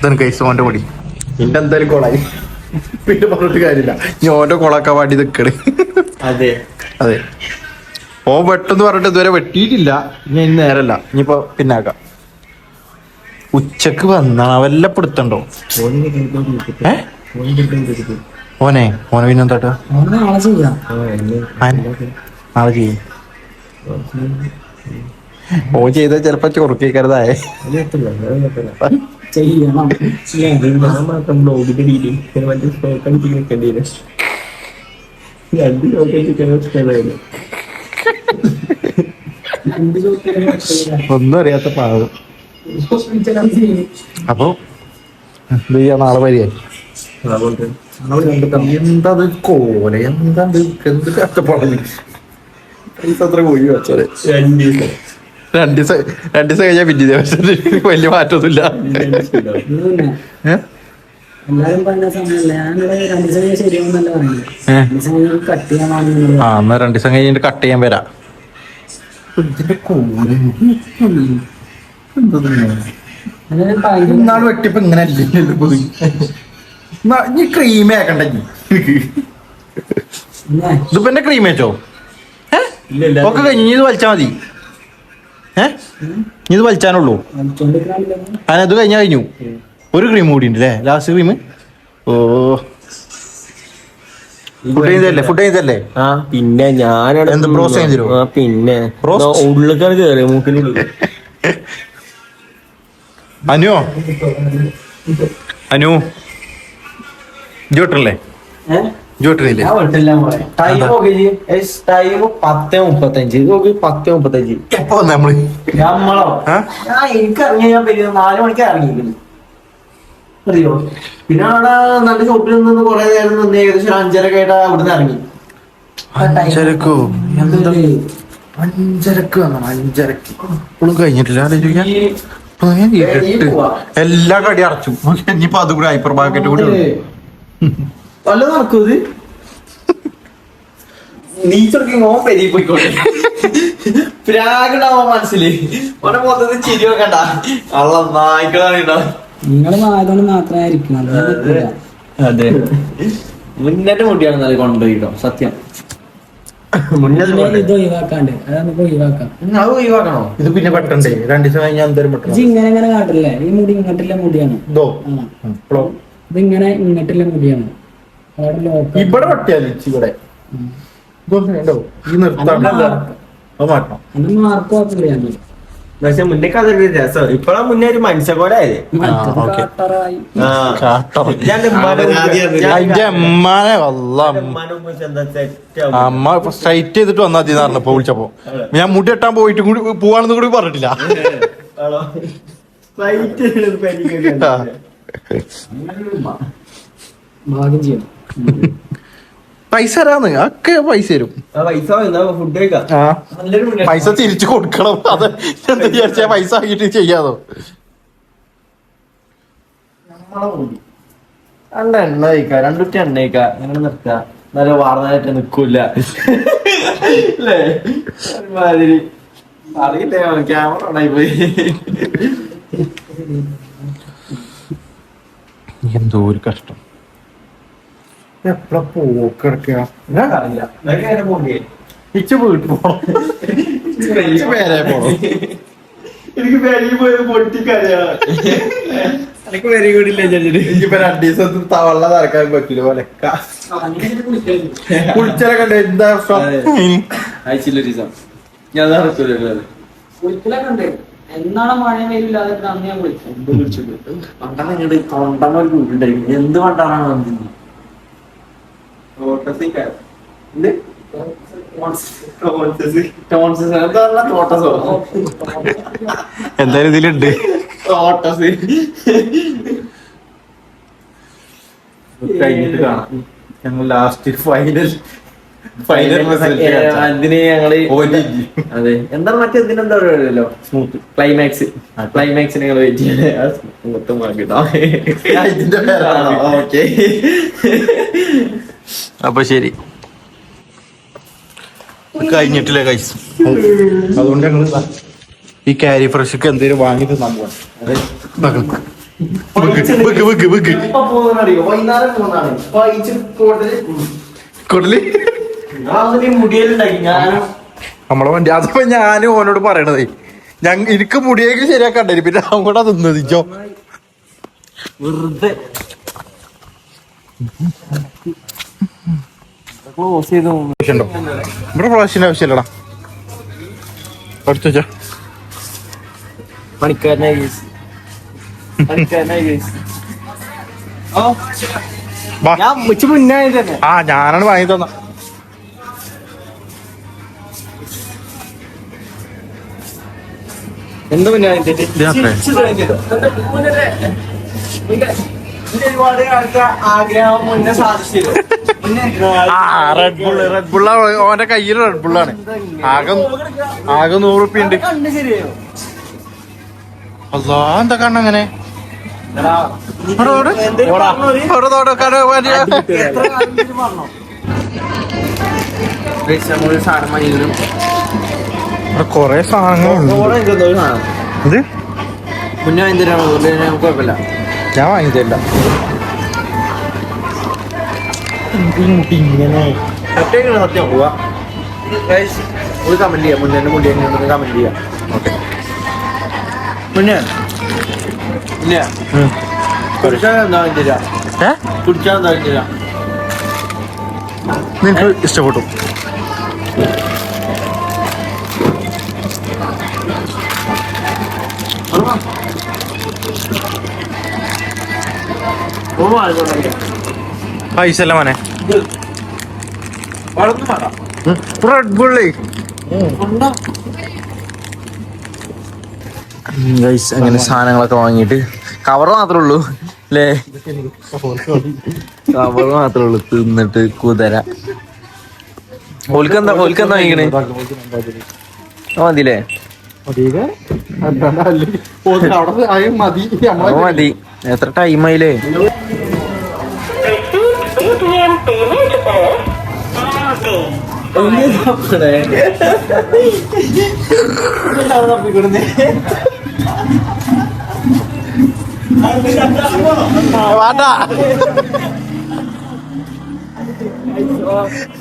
ഇതാണ് കൈസ് ഓന്റെ പൊടി പിന്നെ എന്തായാലും കൊളായി. പിന്നെ പറഞ്ഞിട്ട് കാര്യമില്ല. ഞാൻ ഓന്റെ കൊളാക്കാൻ വാടി നിക്കണ്. അതെ. അതെ. ഓ വെട്ടെന്ന് പറഞ്ഞിട്ട് ഇതുവരെ വെട്ടിയിട്ടില്ല. ഞാൻ ഇന്ന് നേരല്ല. ഇനിയിപ്പോ പിന്നാക്കാം ഉച്ചയ്ക്ക് വന്നാ വല്ലപ്പെടുത്തണ്ടോ ഏ? ഓനെ ഓനെ പിന്നെന്താട്ടാ നാളെ ചെയ്യാം. നാളെ ചെയ്യും. ഓ ചെയ്ത ചെലപ്പോ ചൊറുക്കേക്കരുതായേ ചെയ്യണം. മാത്രം ബ്ലോഗിന്റെ രീതിയിൽ മറ്റേ സ്റ്റോക്ക് അടിച്ച് നിൽക്കേണ്ടി വരും രണ്ട് സ്റ്റോക്ക് അടിച്ചിട്ടാണ്. ഒന്നും അറിയാത്ത പാവം. അപ്പൊ എന്ത് ചെയ്യാ നാളെ വരികയായി എന്താ കോല എന്താ എന്ത് കഷ്ടപ്പാടത് പൈസ അത്ര പോയി വെച്ചാൽ രണ്ട് ദിവസം രണ്ട് ദിവസം രണ്ട് ദിവസം കഴിഞ്ഞാൽ പിന്നെ ദിവസം വലിയ മാറ്റമൊന്നുമില്ല. ആ എന്നാ രണ്ട് ദിവസം കഴിഞ്ഞിട്ട് കട്ട് ചെയ്യാൻ വരാം. ഇന്നാൾ വെട്ടിയപ്പോ ഇങ്ങനെ അല്ലല്ലോ നീ ക്രീം ആക്കണ്ട നീ ഇതിപ്പോ എന്റെ ക്രീം വെച്ചോ ഒക്കെ കഴിഞ്ഞ് വലിച്ചാ മതി. ഏ? ഇനി ഇത് വലിച്ചാനുള്ളൂ. അതിനത് കഴിഞ്ഞ കഴിഞ്ഞു. ഒരു ക്രീം കൂടി ഉണ്ട് അല്ലേ ലാസ്റ്റ് ക്രീം ഓ ഫുഡ് ചെയ്തല്ലേ ഫുഡ് ചെയ്തല്ലേ ആ പിന്നെ ഞാനാണ് എന്ത് ബ്രോസ് ചെയ്ത് ആ പിന്നെ? ഉള്ളിക്കാണ് മൂക്കിനുള്ളിൽ അനു? അനു ഇജോട്ടല്ലേ ടൈം നോക്കി ടൈം പത്ത് മുപ്പത്തഞ്ച്. ഇത് നോക്കി പത്ത് മുപ്പത്തഞ്ച്. എപ്പോ നമ്മൾ? നമ്മളോ? ആ? ഞാൻ എനിക്ക് ഇറങ്ങി ഞാൻ പെരുന്ന നാല് മണിക്ക് ഇറങ്ങിയിരിക്കുന്നു അറിയോ? പിന്നെ അവിടെ നല്ല ഷോപ്പിൽ നിന്ന് കുറെ നേരം നിന്ന് ഏകദേശം അഞ്ചര കേട്ടാ അവിടുന്ന് ഇറങ്ങി. അഞ്ചരക്കോ? എന്താ? അഞ്ചരക്ക് വന്നു അഞ്ചരക്ക്. ഇപ്പോഴും കഴിഞ്ഞിട്ടില്ല ആലോചിക്കാൻ ഇപ്പൊ എല്ലാ കടി അടച്ചു. ഇനിയിപ്പോ അതുകൂടെ കൂടി ഹൈപ്പർ മാർക്കറ്റ് കൂടി. വല്ല നടക്കും ഇത്? നീച്ചൊക്കെ ഓൻ പെരി പോയിക്കോട്ടെ പ്രാഗുണ്ടാവോ മനസ്സിൽ. ഓനെ മൊത്തത്തിൽ ചിരി വെക്കണ്ട. അള്ള നായ്ക്കളാണ് നിങ്ങൾ മാത്രമേ ആയിരിക്കും. അതെ. മുന്നേറ്റ മുടിയാണ് നല്ല കൊണ്ടുപോയിട്ടോ സത്യം. ഇത് ഒഴിവാക്കാണ്ട്. അത് നമുക്ക് ഒഴിവാക്കാം. അത് ഒഴിവാക്കണോ? ഇത് പിന്നെ പെട്ടണ്ടേ? രണ്ടു ദിവസം കഴിഞ്ഞാൽ എന്തായാലും ഇത് പെട്ടെന്ന് ഇങ്ങനെ ഇങ്ങനെ കാട്ടില്ലേ? ഈ മുടി ഇങ്ങോട്ടുള്ള മുടിയാണ്. ഇതോ? ഇങ്ങനെ ഇങ്ങോട്ടില്ല മുടിയാണ്. ഇവിടെ പട്ടിയാലിച്ച് ഇവിടെ. ഈ അത് മാറ്റണം. പക്ഷെ മുന്നേ അതൊരു രസം ഇപ്പഴാ മുന്നേ ഒരു മനുഷ്യ പോലെ ഓക്കേ. കാട്ടറായി. ആ. കാട്ടം. ഞാൻ ഉമ്മാനെ വിളിച്ചു. അമ്മാനെ. അമ്മ സ്ട്രൈറ്റ് ചെയ്തിട്ട് വന്നാ മതി പറഞ്ഞപ്പോ വിളിച്ചപ്പോ. ഞാൻ മുടി എട്ടാൻ പോയിട്ട് കൂടി പോവാണെന്ന് കൂടി പറഞ്ഞിട്ടില്ല. ഇപ്പൊ ഭാഗ്യം ചെയ്യണം. പൈസ തരാന്ന് ഒക്കെ പൈസ തരും. പൈസ തിരിച്ചു കൊടുക്കണം. അത് എന്ത് വിചാരിച്ച പൈസ ആക്കിട്ട് ചെയ്യാതോ നല്ല എണ്ണ കഴിക്ക രണ്ടുറ്റി എണ്ണ കഴിക്ക. അങ്ങനെ നിർത്തുക. നല്ല വാർന്നായിട്ട് നിക്കൂല. അല്ലേ? ഒരുമാതിരി. അറിയില്ലേ ക്യാമറ ഉണ്ടായി പോയി. എന്തോ ഒരു കഷ്ടം. എപ്പഴാ പോക്കെടുക്കുക അറിയില്ല. ഇതൊക്കെ എങ്ങനെ പോകേ ഇച്ച വീട്ടിൽ പോണം. ഇച്ച് പേരെ പോണം. എനിക്ക് പെരി പോയത് പൊട്ടിക്കറിയാണ് എനിക്ക് പെരി കൂടില്ല ഇനിയിപ്പോ രണ്ടു ദിവസം തവള നടക്കാൻ പറ്റില്ല പോലെ കുളിച്ചലൊക്കെ ഉണ്ട് എന്താ അയച്ചില്ല ഒരു ദിവസം. ഞാൻ ഉണ്ട്. എന്നാണ് മഴ വെയിലില്ലാതെ അന്ന് ഞാൻ വിളിച്ചു പണ്ടാണ് ഇങ്ങോട്ട് തൊണ്ടമ ഒരു കൂട്ടുണ്ടായി എന്ത് പണ്ടാണ് വന്നത്? എന്താ? എന്തായാലും ഇതിലുണ്ട്. തോട്ടസ് കഴിഞ്ഞിട്ട് കാണാം. ഞങ്ങൾ ലാസ്റ്റ് ഫൈനൽ ഫൈനൽ അതിന് ഞങ്ങൾ അതെ. എന്താ മറ്റേ ഇതിനെന്താ പറയുമല്ലോ സ്മൂത്ത് ക്ലൈമാക്സ് ക്ലൈമാക്സിന് ഞങ്ങൾ വെയിറ്റ് ചെയ്യാൻ സ്മൂത്ത് മാർക്കിട്ടോ ഇതിന്റെ പേരാണോ? ഓക്കെ. അപ്പൊ ശരി. കഴിഞ്ഞിട്ടില്ല കൈസ് അതുകൊണ്ട് ഞങ്ങൾ ഈ കാരി ഫ്രഷ് എന്തെങ്കിലും വാങ്ങി തിന്നാൻ പോവാണ് വെക്ക് വെക്ക് വെക്ക് ഇപ്പൊ പോകുന്നറിയോ വൈകുന്നേരം പോകുന്നതാണ്? വായിച്ച് കൂടുതൽ കൊടൽ? മുടിയലുണ്ടാക്കി ഞാനും നമ്മളെ വണ്ടി. അതിപ്പോ ഞാൻ ഓനോട് പറയണതേ. ഞങ്ങ എനിക്ക് മുടിയേക്ക് ശരിയാക്കണ്ടേ പിന്നെ അവൻ കൂടെ തിന്നതിച്ചോ വെറുതെ. ക്ലോസ് ചെയ്ത്? പോകുന്നു ഉണ്ടോ? ഇവിടെ ഫ്ലാഷിന്റെ ആവശ്യമില്ലടാ. പണിക്കാരനായി ആ ഞാനാണ് വാങ്ങി തന്ന. എന്താ പിന്നെ? ഒരുപാട് ആൾക്ക് ആഗ്രഹം മുന്നേ സാധിച്ചിരുന്നു ആ റെഡ് ബുള്ള് റെഡ് ബുള്ളാണ് ഓന്റെ കയ്യിൽ റെഡ് ബുള്ളാണ് ആകെ ആകെ നൂറ് റുപ്യ ഉണ്ട്. അല്ലാ എന്താ കണ്ണങ്ങനെ. കൊറേ സാധനങ്ങളുണ്ട് മുന്നേ നമുക്ക് കുഴപ്പമില്ല. ഞാൻ വാങ്ങിച്ചില്ല ഇങ്ങനെ സത്യം സത്യം പോവാ. ഗയ്സ്, ഒരു കമന്റ് ചെയ്യാം. മുന്നേ മുടി എങ്ങനെയാണെന്ന് കമന്റ് ചെയ്യാം. ഓക്കെ. മുന്നേ? ഇല്ല. കുടിച്ചാൽ എന്താ വാങ്ങി തരാം ഏ? കുടിച്ചാൽ എന്താ വാങ്ങി തരാം നിനക്ക് ഇഷ്ടപ്പെട്ടു. പൈസ അല്ല മോനെ. വളർന്നു മാറാം. റെഡ് ബുള്ളേ ഗൈസ് അങ്ങനെ സാധനങ്ങളൊക്കെ വാങ്ങിട്ട് കവർ മാത്രമേ ഉള്ളൂ അല്ലേ കവർ മാത്രമേ ഉള്ളൂ തിന്നിട്ട് കുതിര. ഓൽക്കെന്താ ഓൽക്കെന്താ വാങ്ങിക്കണേ? മതിയില്ലേ? മതി. എത്ര ടൈം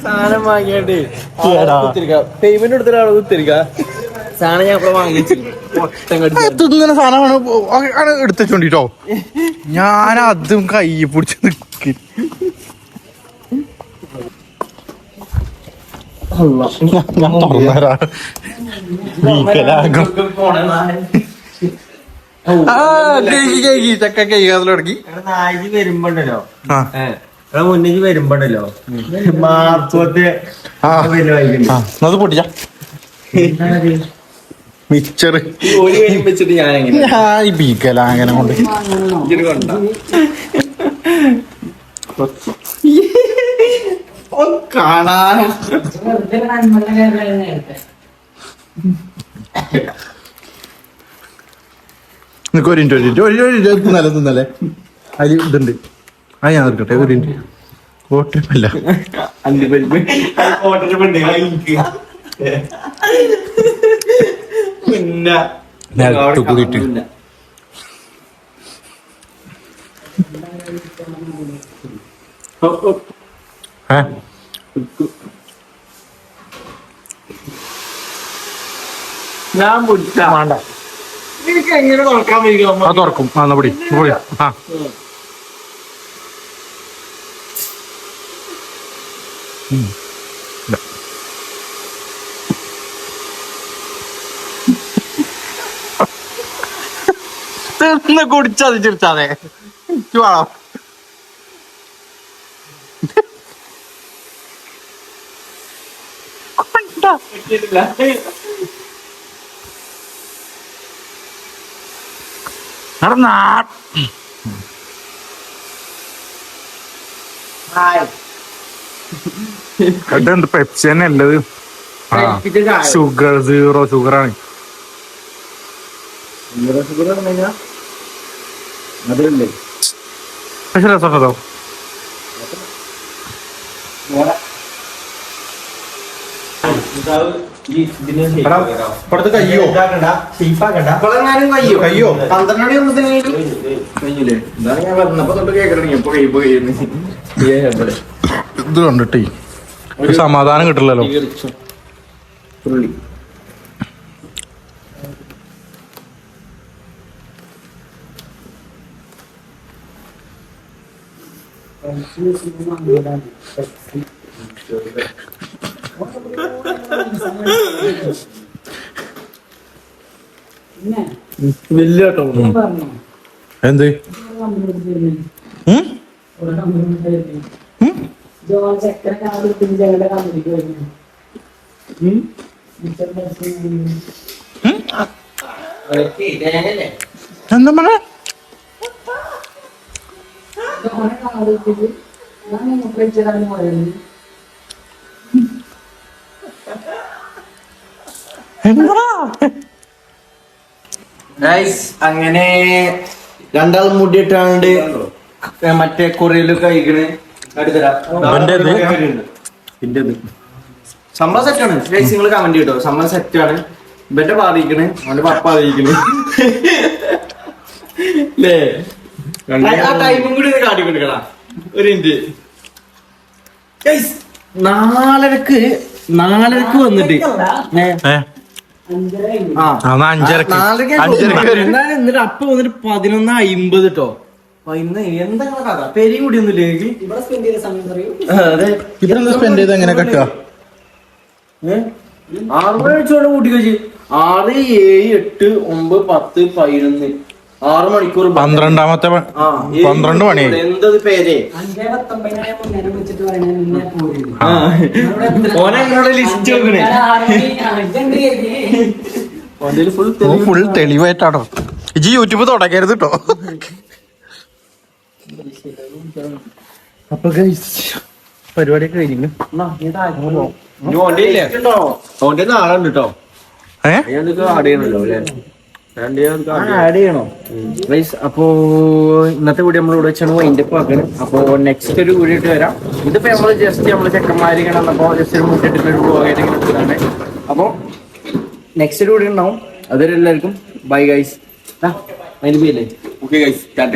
സാധനം വാങ്ങിയാണ്ട്. പേയ്മെന്റ് എടുത്തിട്ട് അവിടെ കുത്തിരിക്ക. സാധനം ഞാൻ ഇവിടെ വാങ്ങിച്ചു തിന്നുന്ന സാധനമാണ് എടുത്തോണ്ടിട്ടോ ഞാൻ അതും കൈ പിടിച്ച് നിക്ക്. ഞാൻ തുറന്നരാ വീക്കലാകും ചക്ക അതിൽ തുടങ്ങി. നായി വരുമ്പോണ്ടല്ലോ. ആ. ഏഹ് മുന്നേക്ക് വരുമ്പോണ്ടല്ലോ. മാർച്ചോട്ട് ആ. ആ അത് പൊട്ടിച്ച. മിച്ചർ വെച്ചിട്ട് ഞാൻ കൊണ്ട. കാണാൻ. നിനക്ക് ഒരു മിനിറ്റ് ഒരു മിനിറ്റ് ഒരു തിന്നല്ലേ തിന്നല്ലേ അതിൽ ഇതുണ്ട്. ആ ഞാൻ എടുക്കട്ടെ ഒരു മിനിറ്റ് നേരത്തെ കൂടിയിട്ട്. ഏ? ഞാൻ വേണ്ട എങ്ങനെ തുറക്കാൻ വയ്ക്കും അത് തുറക്കും. ആ ആ. കുടിച്ചത് ചിരിച്ചാതെ എനിക്ക് അതെന്ത് പെപ്സി തന്നെ അല്ലത്? ഷുഗർ സീറോ ഷുഗർ ആണ്. പക്ഷെ രസമുണ്ടോ? ഇപ്പഴത്തെ കയ്യോ? ഇപ്പോഴെങ്ങാനും കയ്യോ? കയ്യോ? പന്ത്രണ്ട് മണി കഴിഞ്ഞില്ലേ ഞാൻ പറഞ്ഞപ്പോ തൊട്ട് കേൾക്കണേ എപ്പോ കഴിയുമ്പോ കഴിയുന്നു ഇത് കണ്ടിട്ടേ ഒരു സമാധാനം കിട്ടില്ലല്ലോ. Thank പിന്നെ വലിയ പറഞ്ഞോ. എന്ത്? എന്താ കമ്പനി അങ്ങനെ രണ്ടാൾ മുടിയിട്ടാണ്ട് മറ്റേ കൊറിയൽ കഴിക്കണ് ശമ്പളം സെറ്റ് ആണ്. സെറ്റാണ് ഗൈസ് നിങ്ങൾ കമന്റ് ചെയ്തോ സെറ്റ് സെറ്റാണ് ഇവന്റെ പാതിക്കണ് അവന്റെ പപ്പ അറിയിക്കണ് ല്ലേ? ആ ടൈമും കൂടി കാട്ടിക്കൊടുക്കടാ കാട്ടി കൊടുക്കടാ. ഒരു മിനിറ്റ് ഗൈസ് നാലരക്ക് നാലരക്ക് വന്നിട്ട്. ഏ? അഞ്ചരക്ക്. എന്നിട്ട് അപ്പൊ വന്നിട്ട് പതിനൊന്ന് അയിമ്പത് കേട്ടോ കഥ. കൂടി ഇവിടെ സ്പെൻഡ് ചെയ്ത സമയം പറയൂ. അതെ. ഇവിടെ സ്പെൻഡ് ചെയ്ത് എങ്ങനെ കട്ടുക? ഏ? ആറ് മണി കൂട്ടി കഴിച്ച് ആറ് ഏഴ് എട്ട് ഒമ്പത് പത്ത് പതിനൊന്ന്. ആറ് മണിക്കൂർ പന്ത്രണ്ടാമത്തെ പന്ത്രണ്ട് മണി. എന്തത് പേര്? അഞ്ചേ പത്തൊമ്പതിനായ മുന്നേരം വെച്ചിട്ട് പറയണേ മുന്നേ ആ. ഓനെ എന്നോട് ലിസ്റ്റ് ഫുൾ ഫുൾ തെളിവായിട്ടാണോ? ഇജി യൂട്യൂബ് തുടങ്ങരുത് കേട്ടോ അപ്പൊ പരിപാടി കഴിഞ്ഞു ഓന്റെ ഉണ്ട് കേട്ടോ ഏ? ആഡ് ചെയ്യണല്ലോ അല്ലേ? അപ്പോ ഇന്നത്തെ വീഡിയോ നമ്മൾ ഇവിടെ വെച്ചാണ് വൈൻഡ് അപ്പ് ആക്കുന്നത് അപ്പോ നെക്സ്റ്റ് ഒരു വീഡിയോ ഇട്ട് വരാം. ഇതിപ്പോ നമ്മൾ ജസ്റ്റ് നമ്മൾ ചെക്കന്മാര് കണ്ടപ്പോ ജസ്റ്റ് ഒരു മുട്ടിട്ട് ഒരു പോകാനായിട്ട് അപ്പോ നെക്സ്റ്റ് ഒരു വീഡിയോ ഉണ്ടാവും. അതുവരെ എല്ലാവർക്കും ബൈ ഗൈസ് അതിന്റെ പേരില്ലേ ഓക്കെ ഗൈസ് ടാറ്റ